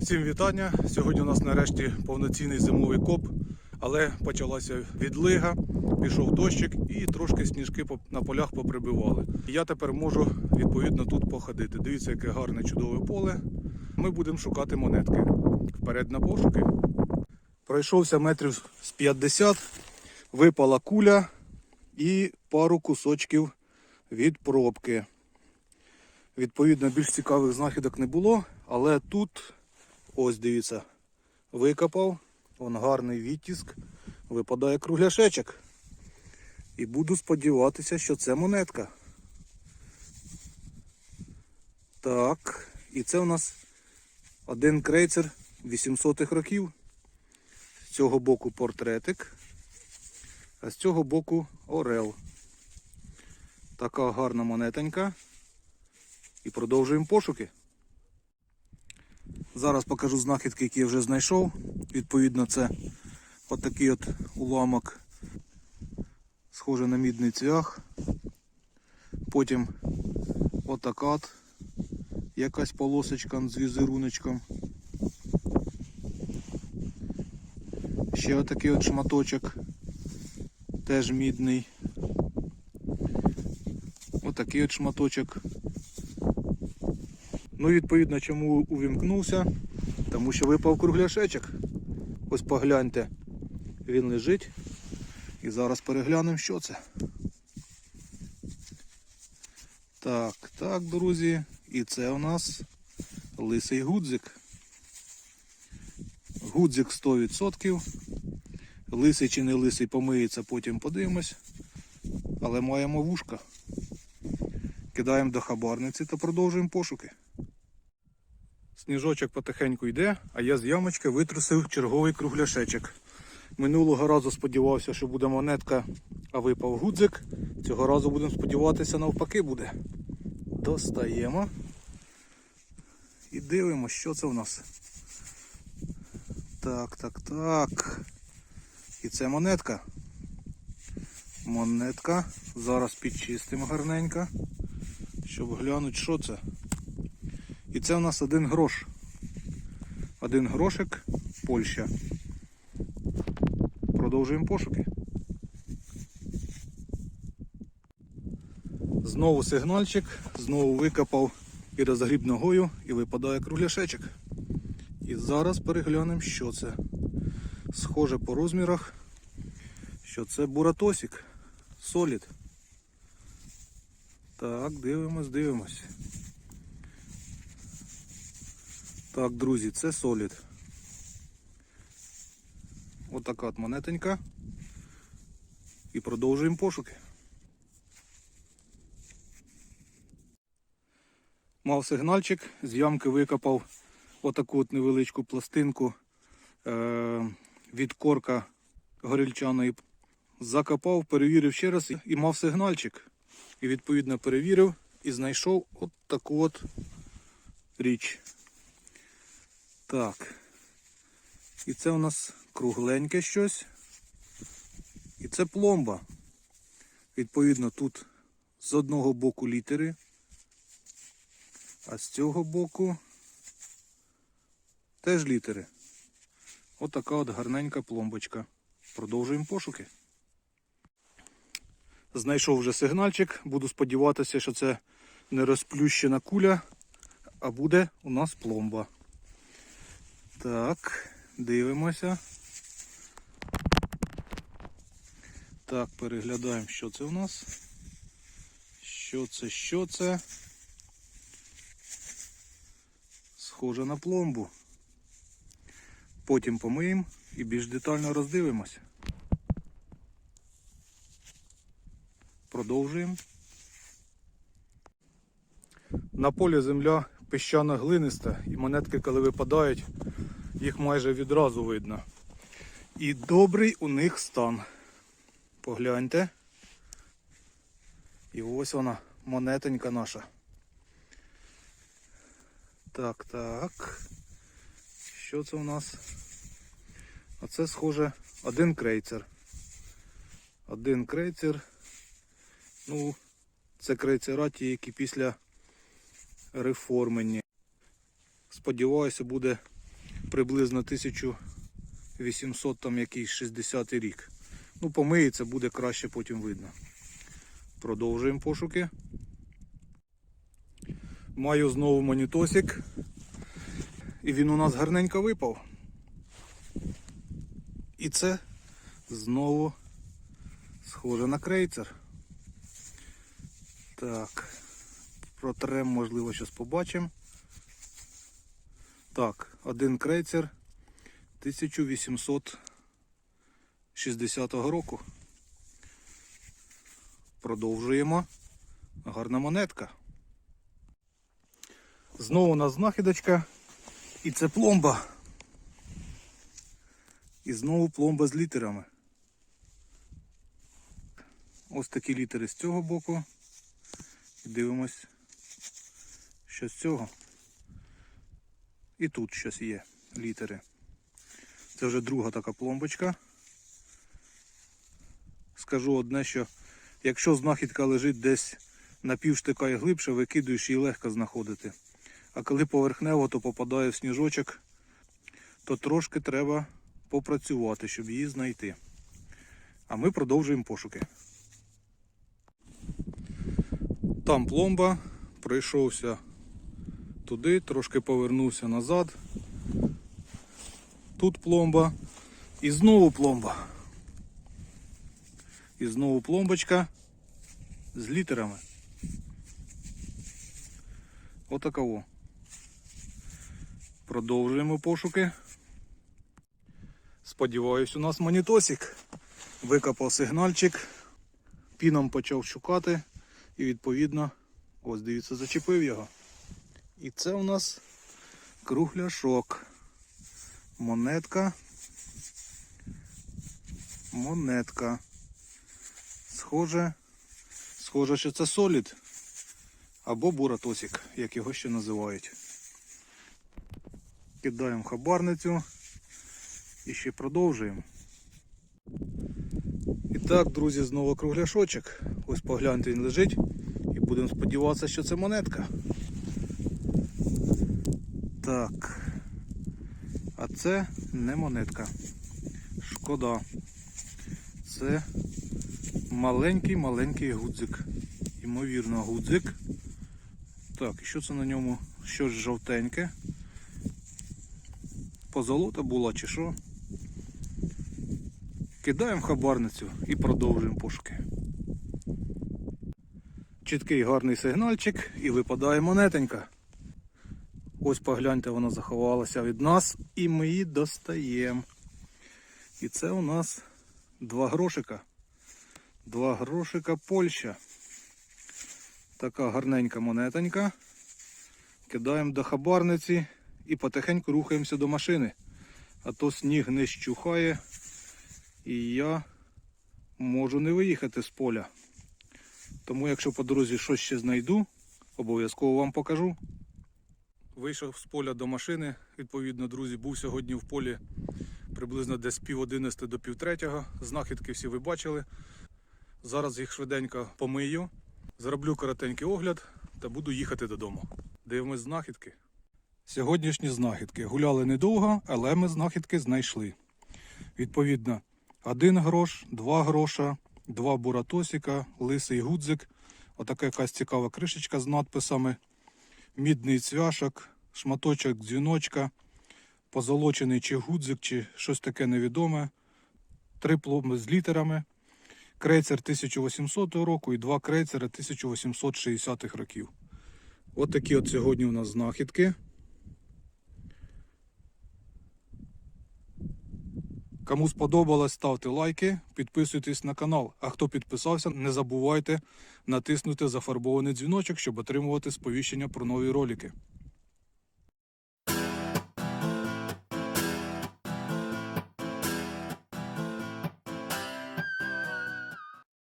Всім вітання. Сьогодні у нас нарешті повноцінний зимовий коп, але почалася відлига, пішов дощик і трошки сніжки на полях поприбивали. Я тепер можу відповідно тут походити. Дивіться, яке гарне чудове поле. Ми будемо шукати монетки. Вперед на пошуки. Пройшовся метрів з 50, випала куля і пару кусочків від пробки. Відповідно, більш цікавих знахідок не було, але тут, ось дивіться, викопав, вон гарний відтиск, випадає кругляшечок. І буду сподіватися, що це монетка. Так, і це у нас один крейцер 800-х років. З цього боку портретик, а з цього боку орел. Така гарна монетонька. І продовжуємо пошуки. Зараз покажу знахідки, які я вже знайшов. Відповідно, це отакий от уламок, схожий на мідний цвях. Потім отака от якась полосочка з візеруночком. Ще отакий от шматочок, теж мідний. Отакий от шматочок. Ну, відповідно, чому увімкнувся? Тому що випав кругляшечок. Ось погляньте, він лежить. І зараз переглянемо, що це. Так, так, друзі. І це у нас лисий гудзик. Гудзик 100%. Лисий чи не лисий помиється, потім подивимось. Але маємо вушка. Кидаємо до хабарниці та продовжуємо пошуки. Сніжочок потихеньку йде, а я з ямочки витрусив черговий кругляшечок. Минулого разу сподівався, що буде монетка, а випав гудзик. Цього разу будемо сподіватися, навпаки буде. Достаємо і дивимося, що це в нас. Так, так, так. І це монетка. Монетка. Зараз підчистимо гарненько, щоб глянути, що це. І це у нас один грош. Один грошик Польща. Продовжуємо пошуки. Знову сигнальчик, знову викопав і розгріб ногою і випадає кругляшечок. І зараз переглянемо, що це. Схоже по розмірах, що це буратосик. Солід. Так, дивимось, дивимось. Так, друзі, це солід. Отака от монетенька. І продовжуємо пошуки. Мав сигнальчик, з ямки викопав отаку от невеличку пластинку е- від корка горільчаної. Закопав, перевірив ще раз і мав сигнальчик. І відповідно перевірив і знайшов от таку от річ. Так. І це у нас кругленьке щось. І це пломба. Відповідно, тут з одного боку літери, а з цього боку теж літери. Отака от гарненька пломбочка. Продовжуємо пошуки. Знайшов вже сигнальчик. Буду сподіватися, що це не розплющена куля, а буде у нас пломба. Так, дивимося. Так, переглядаємо, що це у нас. Що це, що це? Схоже на пломбу. Потім помиємо і більш детально роздивимося. Продовжуємо. На полі земля піщано глиниста і монетки, коли випадають, їх майже відразу видно. І добрий у них стан. Погляньте. І ось вона, монетенька наша. Так, так. Що це у нас? А це схоже один крейцер. Один крейцер. Ну, це крейцера ті, які після реформені. Сподіваюся, буде приблизно 1800 там якийсь 60 рік. Ну, помиється, буде краще потім видно. Продовжуємо пошуки. Маю знову монітосик. І він у нас гарненько випав. І це знову схоже на крейцер. Так, протрем, можливо, щось побачимо. Так, один крейцер 1860 року. Продовжуємо. Гарна монетка. Знову у нас знахідочка. І це пломба. І знову пломба з літерами. Ось такі літери з цього боку. І дивимось, що з цього. І тут щось є літери. Це вже друга така пломбочка. Скажу одне, що якщо знахідка лежить десь на півштика і глибше, викидуєш її легко знаходити. А коли поверхнево, то попадає в сніжочок, то трошки треба попрацювати, щоб її знайти. А ми продовжуємо пошуки. Там пломба, пройшовся туди, трошки повернувся назад. Тут пломба. І знову пломба. І знову пломбочка з літерами. Отаково. Продовжуємо пошуки. Сподіваюсь, у нас монітосик. Викопав сигнальчик, піном почав шукати і відповідно, ось дивіться, зачепив його. І це у нас кругляшок. Монетка. Монетка. Схоже, схоже, що це солід. Або буратосик, як його ще називають. Кидаємо хабарницю і ще продовжуємо. І так, друзі, знову кругляшочок. Ось погляньте, він лежить. І будемо сподіватися, що це монетка. Так. А це не монетка. Шкода. Це маленький-маленький гудзик. Ймовірно, гудзик. Так, і що це на ньому? Щось жовтеньке. Позолота була чи що? Кидаємо хабарницю і продовжуємо пошуки. Чіткий гарний сигнальчик і випадає монетенька. Ось погляньте, вона заховалася від нас і ми її достаємо. І це у нас два грошика. Два грошика Польща. Така гарненька монетонька. Кидаємо до хабарниці і потихеньку рухаємося до машини. А то сніг не щухає. І я можу не виїхати з поля. Тому якщо по дорозі щось ще знайду, обов'язково вам покажу. Вийшов з поля до машини. Відповідно, друзі, був сьогодні в полі приблизно десь пів одинадцяти до пів третього. Знахідки всі ви бачили. Зараз їх швиденько помию, зроблю коротенький огляд та буду їхати додому. Дивимось знахідки. Сьогоднішні знахідки гуляли недовго, але ми знахідки знайшли. Відповідно, один грош, два гроша, два буратосика, лисий гудзик, отака якась цікава кришечка з надписами, мідний цвяшок, шматочок дзвіночка, позолочений чи гудзик, чи щось таке невідоме, три пломби з літерами, крейцер 1800 року і два крейцера 1860-х років. От такі от сьогодні у нас знахідки. Кому сподобалось, ставте лайки, підписуйтесь на канал. А хто підписався, не забувайте натиснути зафарбований дзвіночок, щоб отримувати сповіщення про нові ролики.